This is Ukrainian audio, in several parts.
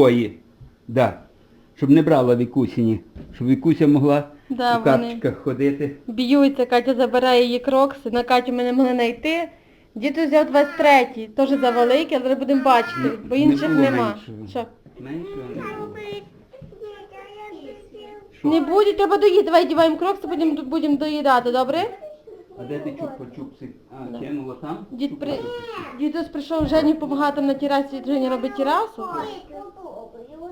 Свої. Да. Щоб не брала Вікусіні. Щоб Вікуся могла Да, у вони. капчиках ходити. Б'ються, Катя забирає її крокси, на Катю ми не могли знайти. Діду взяв 23-й, теж за великий, але будемо бачити, бо Не інших було нема. меншого. Що? Меншого не було. Не буде, треба доїти. Давай діваємо крокси, будемо будемо доїдати, добре? А де ти чупа-чупси? А, кинула там? Дід при... Дідусь прийшов Жені допомагати на терасі, Женя робить терасу.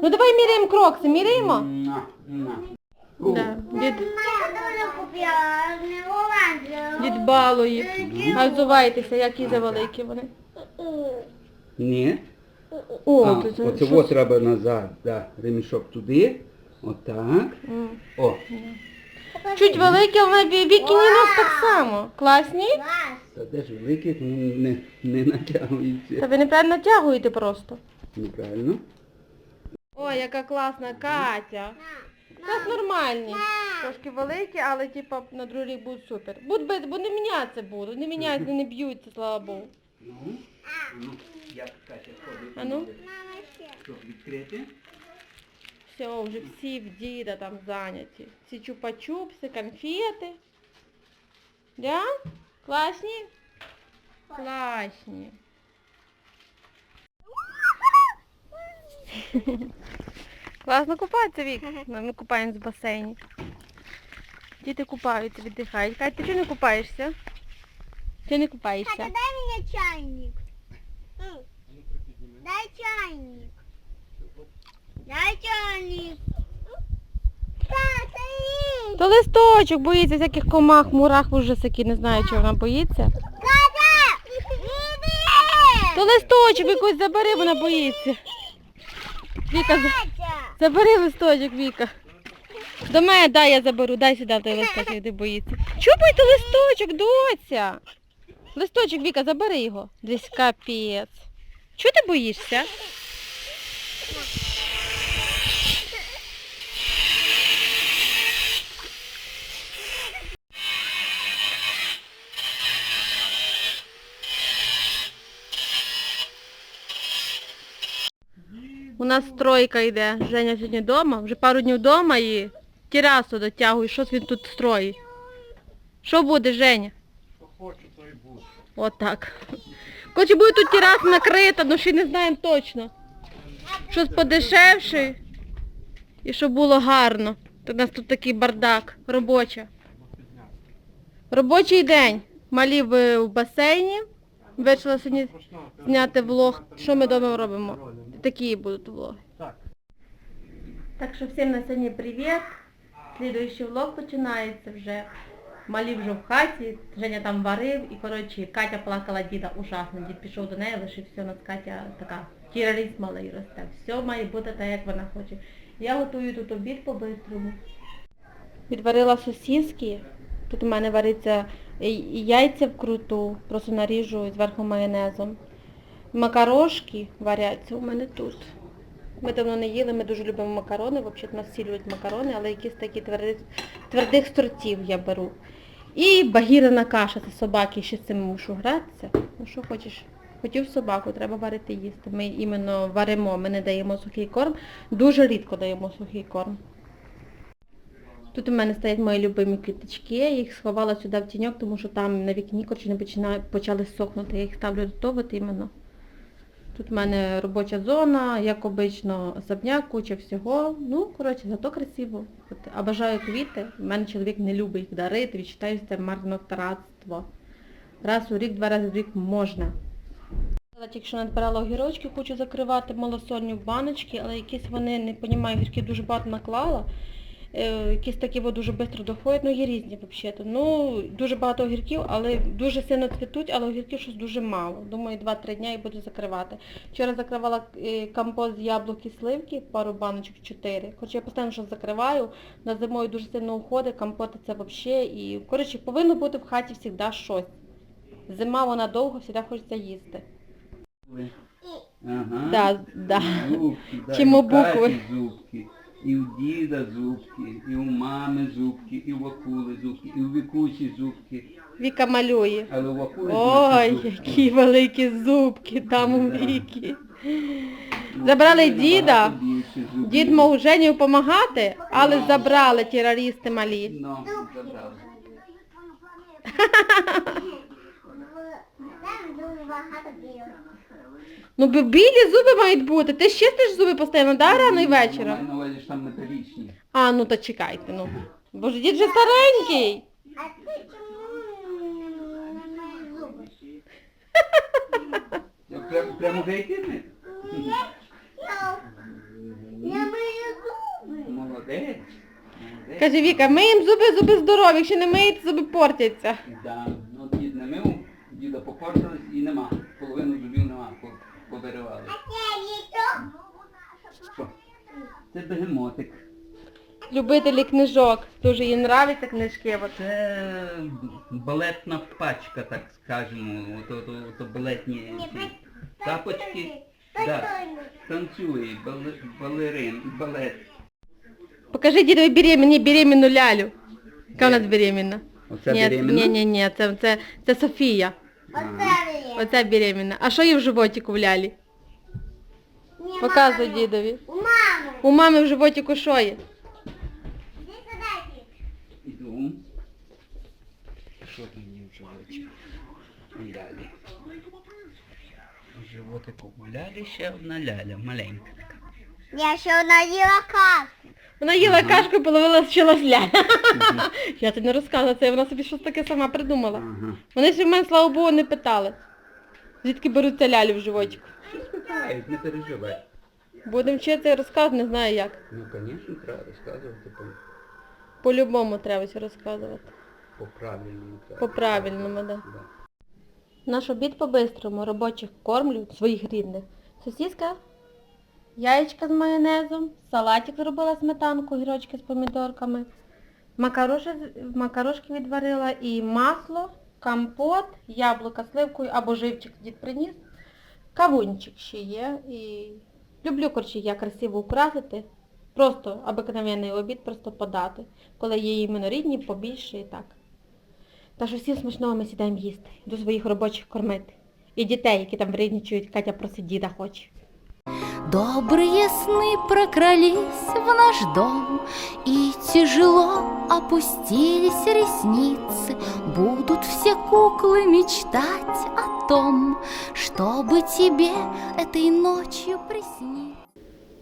Ну давай міряємо крокси, міряємо? На, на. Да. Дід, балує. А взувайтеся, які завеликі вони. Ні. О, а, тут оце щось- треба назад, да, ремішок туди. Отак. О, Чуть великі, але ві- віки нос так само. Класні? Клас. та де ж великий, ну, не, не натягується. Та ви неправильно натягуєте просто. Неправильно. Ой, яка класна Катя. Так нормальні. Трошки великі, але типа на другий рік будуть супер. Будь без, бо не міняться будуть. Не міняються, не б'ються, слава Богу. Ну, ну, як Катя ходить. А ну? Щоб відкрити. Все, вже всі в діда там зайняті. Всі чупа-чупси, конфети. Да? Класні? Класні. Класно купатися, Вік. Ми купаємось в басейні. Діти купаються, віддихають. Кать, ти чого не купаєшся? Ти не купаєшся? Катя, дай мені чайник. Дай чайник. Ні. То листочок боїться всяких комах, мурах, ужасики, не знаю, чого вона боїться. То листочок якось забери, вона боїться. Віка, забери листочок, Віка. До мене дай я заберу, дай сюди той листочок, де боїться. Чупай то листочок, доця. Листочок, Віка, забери його. Десь капець. Чого ти боїшся? У нас стройка йде. Женя сьогодні вдома, вже пару днів вдома і терасу дотягує. Що він тут строїть? Що буде, Женя? Що хочу, то і буде. Отак. Хоче буде тут тераса накрита, але ще не знаємо точно. Щось подешевше і щоб було гарно. У нас тут такий бардак, робоча. Робочий день. Малі в, в басейні. Вирішила сьогодні зняти влог. Що ми вдома робимо? Такі будуть влоги. Так. Так що всім на сьогодні привіт. Слідуючий влог починається вже. Малі вже в хаті, Женя там варив і, коротше, Катя плакала діда ужасно. Дід пішов до неї, лишився у нас Катя така, террорист малий росте. Все має бути так, як вона хоче. Я готую тут обід по-бистрому. Відварила сосиски. Тут у мене вариться і яйця вкруту, просто наріжу зверху майонезом. Макарошки варяться у мене тут. Ми давно не їли, ми дуже любимо макарони, взагалі нас всі люблять макарони, але якісь такі твердих, твердих сортів я беру. І багірена каша, це собаки, ще з цим мушу гратися. Ну що хочеш? Хотів собаку, треба варити їсти. Ми іменно варимо, ми не даємо сухий корм. Дуже рідко даємо сухий корм. Тут у мене стоять мої любимі квіточки, я їх сховала сюди в тіньок, тому що там на вікні коротше, не почали сохнути. Я їх ставлю до того іменно. Тут в мене робоча зона, як обично, особняк, куча всього. Ну, коротше, зато красиво. А бажаю квіти. У мене чоловік не любить їх дарити, відчитаю це марнотратство. Раз у рік, два рази в рік можна. Я тільки що надбирала огірочки, хочу закривати малосольні баночки, але якісь вони, не розумію, огірки дуже багато наклала. Е, якісь такі от дуже швидко доходять, ну є різні взагалі. Ну, дуже багато огірків, але дуже сильно цвітуть, але огірків щось дуже мало. Думаю, 2-3 дня і буду закривати. Вчора закривала е, компост з яблук і сливки, пару баночок 4. Хоча я постійно щось закриваю, на зимою дуже сильно уходить, компоти це взагалі. І, коротше, повинно бути в хаті завжди щось. Зима вона довго, завжди хочеться їсти. Ага. Да, да. Зубки, да, Каті букви? зубки, і у діда зубки, і у мами зубки, і у Акули зубки, і у Вікусі зубки. Віка малює. Але в акули Ой, більше які великі зубки там у Да. віки. зуб. Забрали діда. набагато більше зубів. Дід мав Жені допомагати, але забрали терористи малі. Ну, забрали. Там дуже багато білих. Ну бо білі зуби мають бути. Ти ж чистиш зуби постійно, да, рано і вечором? Маю на увазі, що там металічні. А, ну то чекайте, ну. Бо ж дід вже старенький. А ти чому не маєш зуби? Я прямо? Ні, я маю зуби. Молодець. Молодець. Каже Віка, миємо зуби, зуби здорові, якщо не миєте, зуби портяться. Да. Ну, дід не мив, діда попортились і нема. Половину зубів нема, по- повиривали. А це літо? Що? Це бегемотик. Любителі книжок. Дуже їй нравляться книжки. От. Це балетна пачка, так скажемо. Ото, ото, ото балетні ці тапочки. Да. Танцює, бали- балерин, балет. Покажи дідові беременні беременну лялю. Яка у нас беременна? Оце ні, беременна? ні, ні, ні, це, це, це Софія. Оце беременна. А що є в животику в лялі? Ні, Показуй мама. дідові. У мами. У мами в животику що є? Іди сюди, дід. Іду. Що там є в животі? Далі. В животику у ще одна ляля, маленька така. Я ще наїла кашку. Вона їла кашку і половила вчилась ляля. Я тобі не розказала це, вона собі щось таке сама придумала. Ага. Вони ще в мене, слава Богу, не питали. Звідки беруться лялі в животику. Спитають, не переживай. Будемо вчитися і розказувати, не знаю як. Ну, звісно, треба розказувати по, По-любому треба все розказувати. по правильному. так. По-правильному, да. Да. Наш обід по-бистрому, робочих кормлю, своїх рідних. Сосіска, яєчка з майонезом, салатик зробила сметанку, гірочки з помідорками, макароші, з- макарошки відварила і масло, компот, яблука з сливкою або живчик дід приніс. Кавунчик ще є. І люблю, коротше, я красиво украсити. Просто обикновенний обід, просто подати. Коли є іменно рідні, побільше і так. Та що всім смачного ми сідаємо їсти, до своїх робочих кормити. І дітей, які там вредничають, Катя просить діда хоче. Добрые сны прокрались в наш дом, И тяжело опустились ресницы. Будут все куклы мечтать о том, Чтобы тебе этой ночью присниться.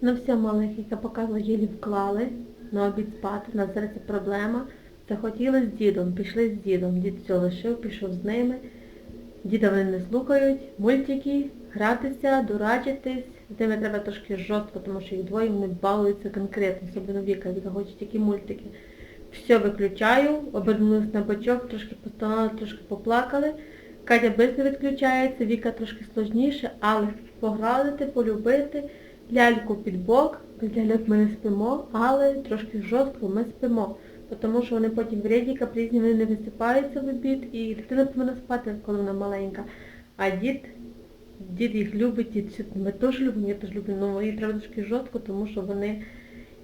Ну все, маленькі, я показала, єлі вклали на обід спати, у нас зараз це проблема. Захотіли з дідом, пішли з дідом. Дід все лишив, пішов з ними. Діда вони не слухають, мультики, гратися, дурачитись. З ними треба трошки жорстко, тому що їх двоє вони балуються конкретно, особливо Віка, Віка хоче тільки мультики. Все виключаю, обернулась на бочок, трошки постояли, трошки поплакали. Катя швидко відключається, Віка трошки сложніше, але погладити, полюбити, ляльку під бок, ляльок ми не спимо, але трошки жорстко ми спимо. Тому що вони потім вредні, капризні, вони не висипаються в обід, і дитина повинна спати, коли вона маленька. А дід, дід їх любить, дід все- ми теж любимо, я теж люблю, але їй треба трошки жорстко, тому що вони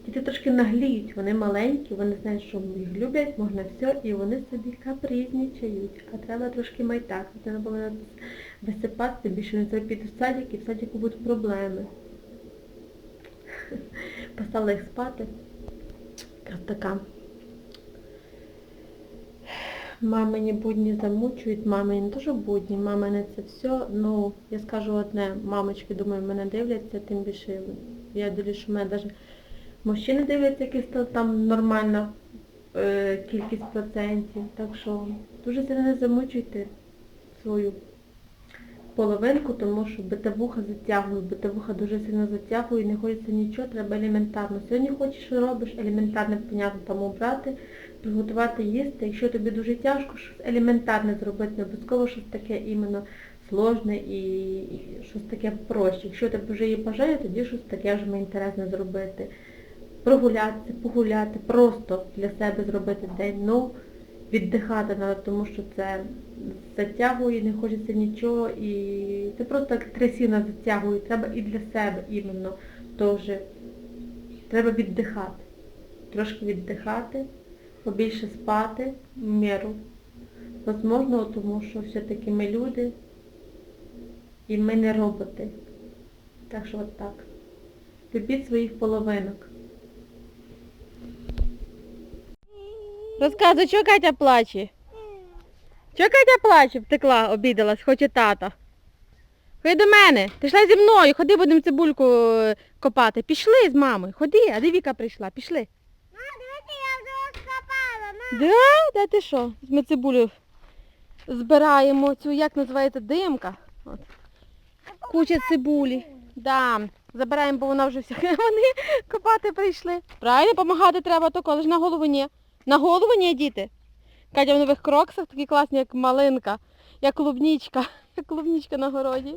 діти трошки нагліють, вони маленькі, вони знають, що їх люблять, можна все, і вони собі капризнічають. А треба трошки майтак. Дитина повинна висипатися, більше не треба піти в садик, і в садику будуть проблеми. Поставила їх спати. Якраз така. Мамині будні замучують, мамині не дуже будні, мамине це все. Ну, я скажу одне, мамочки, думаю, мене дивляться, тим більше я дивлюсь, що мене навіть мужчини дивляться, якісь там нормальна е, кількість процентів. Так що дуже сильно не замучуйте свою половинку, тому що битавуха затягує, битавуха дуже сильно затягує, не хочеться нічого, треба елементарно. Сьогодні хочеш, робиш, елементарне, понятно, там обрати, приготувати їсти. Якщо тобі дуже тяжко, щось елементарне зробити, не обов'язково щось таке іменно сложне і, і щось таке проще. Якщо тебе вже є бажання, тоді щось таке вже мені інтересне зробити. Прогулятися, погуляти, просто для себе зробити день. Ну, віддихати треба, тому що це затягує, не хочеться нічого і це просто як трясіна затягує. Треба і для себе іменно теж. Треба віддихати. Трошки віддихати, побільше спати в міру. Возможно, тому що все-таки ми люди і ми не роботи. Так що от так. Любіть своїх половинок. Розказуй, чого Катя плаче? Чого Катя плаче? Втекла, обідалась, хоче тата. Ходи до мене, ти йшла зі мною, ходи будемо цибульку е, копати. Пішли з мамою, ходи, а де Віка прийшла, пішли. Мама, дивіться, я вже розкопала. Мама. Да? Да ти що? Ми цибулю збираємо цю, як називається, димка. От. Куча цибулі. Да. Забираємо, бо вона вже вся. Вони копати прийшли. Правильно, допомагати треба, то коли ж на голову ні. На голову ні, діти. Катя в нових кроксах такі класні, як малинка, як клубнічка, як клубнічка на городі.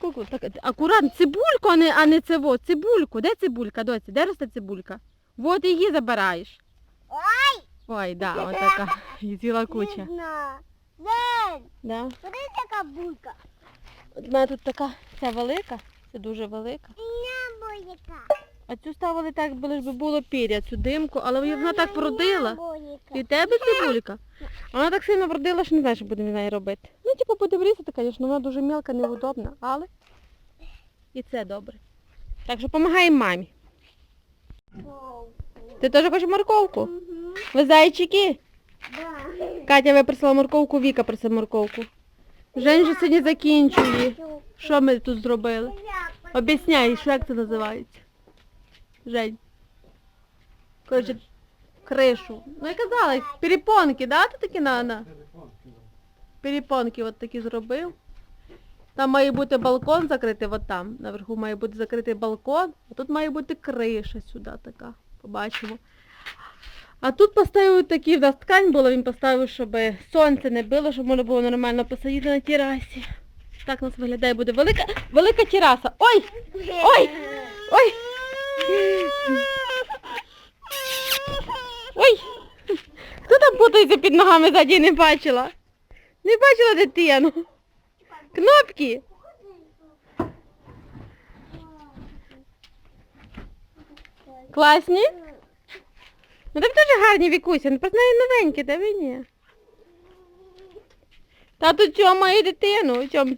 Ку-ку, так, акуратно, цибульку, а не, а не це во, цибульку. Де цибулька, доці? Де росте цибулька? От її забираєш. Ой, Ой, да, така. І ціла куча. не знаю. Да. подивіться, яка булька. От в мене тут така, ця велика, це дуже велика. Не булька. А цю ставили так, бо лиш би було піря, цю димку, але вона так вродила. І тебе цибулька. Вона так сильно вродила, що не знаю, що будемо з нею робити. Ну, типу, будемо різати, звісно, вона дуже мілка, неудобна, але і це добре. Так що допомагаємо мамі. Ти теж хочеш морковку? Мгм. Ви зайчики? Да. Катя випросила морковку, Віка просила морковку. Жень же сьогодні закінчує. Що ми тут зробили? Об'ясняй, що як це називається? Жень. Коротше, кришу. Ну я казала, перепонки, да? Ти такі на, на? Перепонки от такі зробив. Там має бути балкон закритий, от там. Наверху має бути закритий балкон, а тут має бути криша сюди така. Побачимо. А тут поставив такі, в нас ткань була, він поставив, щоб сонце не било, щоб можна було нормально посидіти на терасі. Так у нас виглядає буде велика, велика тераса. Ой! Ой! Ой! Ой! Хто там путається під ногами ззаді, не бачила? Не бачила дитину. Кнопки. Класні? Ну так дуже гарні вікуся, ну просто навіть новенькі, та ви ні. Тату чом мою дитину, чом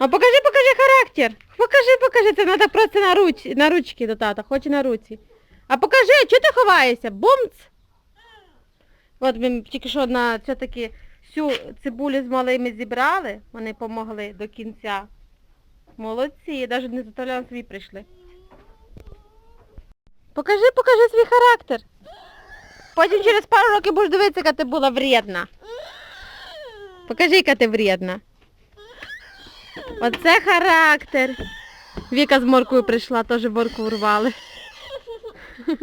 А покажи, покажи характер. Покажи, покажи, це треба просто на, руч, на ручки до тата, хоче на руці. А покажи, чого ти ховаєшся? Бумц! От ми тільки що на все-таки всю цибулю з малими зібрали, вони помогли до кінця. Молодці, навіть не заставляли собі прийшли. Покажи, покажи свій характер. Потім через пару років будеш дивитися, яка ти була вредна. Покажи, яка ти вредна. Оце характер. Віка з моркою прийшла, теж морку урвали.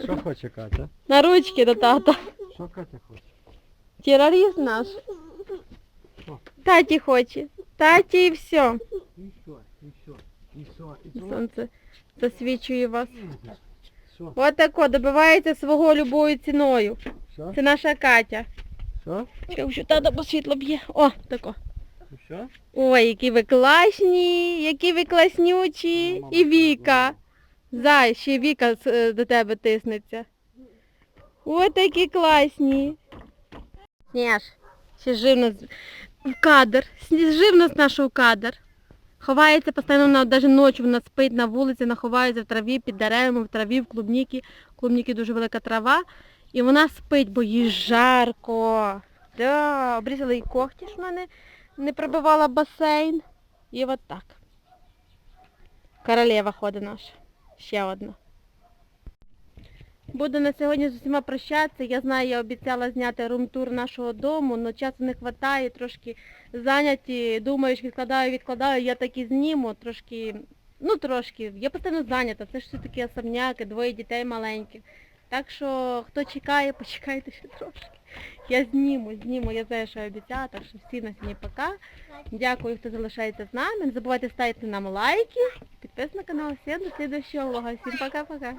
Що хоче Катя? На ручки до тата. Що Катя хоче? Террорист наш. Що? Таті хоче. Таті і все. І що, і що, і що, і що. Сонце засвічує вас. Що, От тако, добивається свого любою ціною. що, Це наша Катя. що, Чекай, що тата бо світло б'є. О, тако. Що? Ой, які ви класні, які ви класнючі. І Віка. Зай, ще Віка е, до тебе тиснеться. Ой, такі класні. Сніж, ще жив нас в кадр. Жив нас наш у кадр. Ховається постійно, навіть ночі вона спить на вулиці, вона ховається в траві, під деревами, в траві, в клубніки. В клубніки дуже велика трава. І вона спить, бо їй жарко. Да, обрізали їй когті, щоб вона не, не пробивала басейн. І от так. Королева ходить наша. Ще одна. Буду на сьогодні з усіма прощатися. Я знаю, я обіцяла зняти румтур нашого дому, але часу не вистачає, трошки зайняті, думаєш, відкладаю, відкладаю, я так і зніму, трошки, ну трошки, я постійно зайнята, це ж все-таки особняки, двоє дітей маленьких. Так що, хто чекає, почекайте ще трошки. Я зніму, зніму, я знаю, що я обіцяла, так що всі на сьогодні пока. Дякую, хто залишається з нами. Не забувайте ставити нам лайки, підписуйтесь на канал. Всім до слідчого влога. Всім пока-пока.